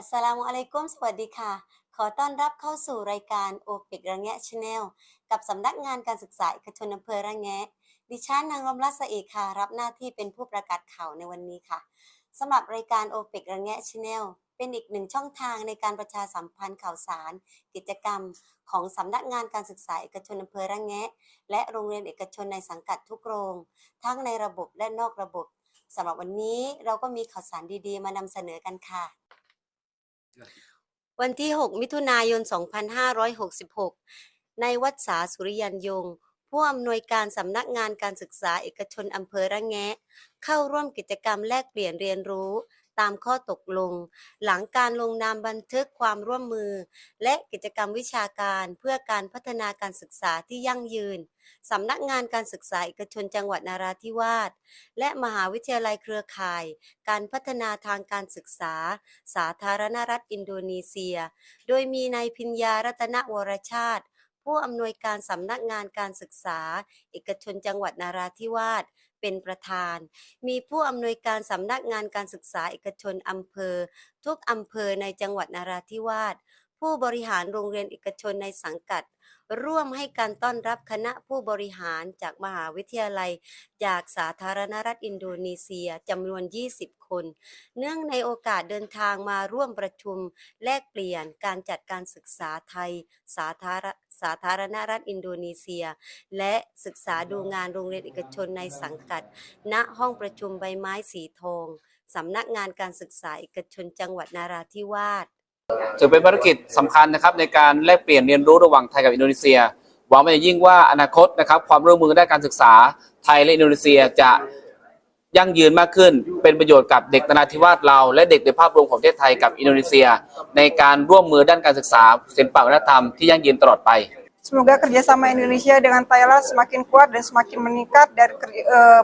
อัสสลามุอะลัยกุมสวัสดีค่ะ ขอต้อนรับเข้าสู่รายการโอปิกระแงะชาแนลกับสำนักงานการศึกษาเอกชนอำเภอระแงะ ดิฉันนางรมรัศเอกค่ะ รับหน้าที่เป็นผู้ประกาศข่าวในวันนี้ค่ะสำหรับรายการโอปิกระแงะชาแนลเป็นอีกหนึ่งช่องทางในการประชาสัมพันธ์ข่าวสาร กิจกรรม ของสำนักงานการศึกษาเอกชนอำเภอระแงะ และโรงเรียนเอกชนในสังกัดทุกโรง ทั้งในระบบและนอกระบบสำหรับวันนี้เราก็มีข่าวสารดีๆ มานำเสนอกันค่ะ วันที่ 6 มิถุนายน 2566 ในวัดสาสุริยันยง ผู้อำนวยการสำนักงานการศึกษาเอกชนอำเภอระแงะ เข้าร่วมกิจกรรมแลกเปลี่ยนเรียนรู้ ตามข้อตกลง หลังการลงนามบันทึกความร่วมมือ และกิจกรรมวิชาการเพื่อการพัฒนาการศึกษาที่ยั่งยืน สำนักงานการศึกษาเอกชนจังหวัดนาราธิวาส และมหาวิทยาลัยเครือข่าย การพัฒนาทางการศึกษา สาธารณรัฐอินโดนีเซีย โดยมีนายพิญญารัตนวรชาติ ผู้อำนวยการสำนักงานการศึกษา เอกชนจังหวัดนาราธิวาส เป็นประธาน มีผู้อำนวยการสำนักงานการศึกษาเอกชนอำเภอ ทุกอำเภอในจังหวัดนาราธิวาส ผู้บริหารโรงเรียนเอกชนในสังกัด ร่วมให้การต้อนรับคณะผู้บริหารจากมหาวิทยาลัย จากสาธารณรัฐอินโดนีเซียจำนวน 20 คน เนื่องในโอกาสเดินทางมาร่วมประชุม แลกเปลี่ยนการจัดการศึกษาไทย สาธารสาธารณรัฐอินโดนีเซีย และศึกษาดูงานโรงเรียนเอกชนในสังกัด ณห้องประชุมใบไม้สีทองสำนักงานการศึกษาเอกชนจังหวัดนาราธิวาส ถือเป็นภารกิจสำคัญนะครับในการแลกเปลี่ยนเรียนรู้ระหว่างไทยกับอินโดนีเซีย หวังเป็นอย่างยิ่งว่าอนาคตนะครับความร่วมมือด้านการศึกษาไทยและอินโดนีเซียจะยั่งยืนมากขึ้น เป็นประโยชน์กับเด็กนราธิวาสเรา และเด็กในภาพรวมของประเทศไทยกับอินโดนีเซีย ในการร่วมมือด้านการศึกษาศิลปวัฒนธรรมที่ยั่งยืนตลอดไป Semoga kerjasama Indonesia dengan Thailand semakin kuat dan semakin meningkat dan eh,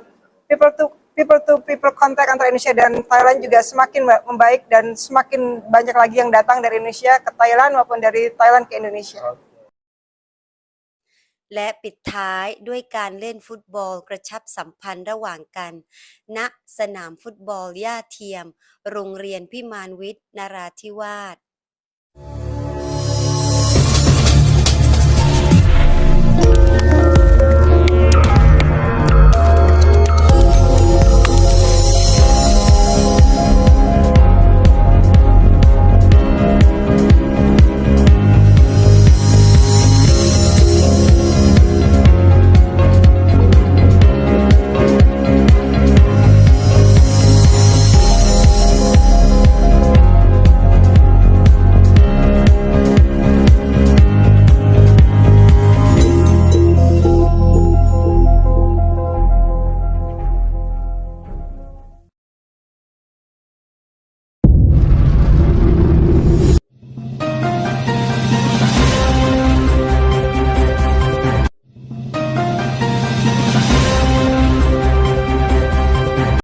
people to people to people contact antara Indonesia dan Thailand juga semakin membaik dan semakin banyak lagi yang datang dari Indonesia ke Thailand maupun dari Thailand ke Indonesia. และปิดท้ายด้วยการเล่นฟุตบอลกระชับสัมพันธ์ระหว่างกัน ณ สนามฟุตบอลย่าเทียม โรงเรียนพิมานวิทย์นราธิวาส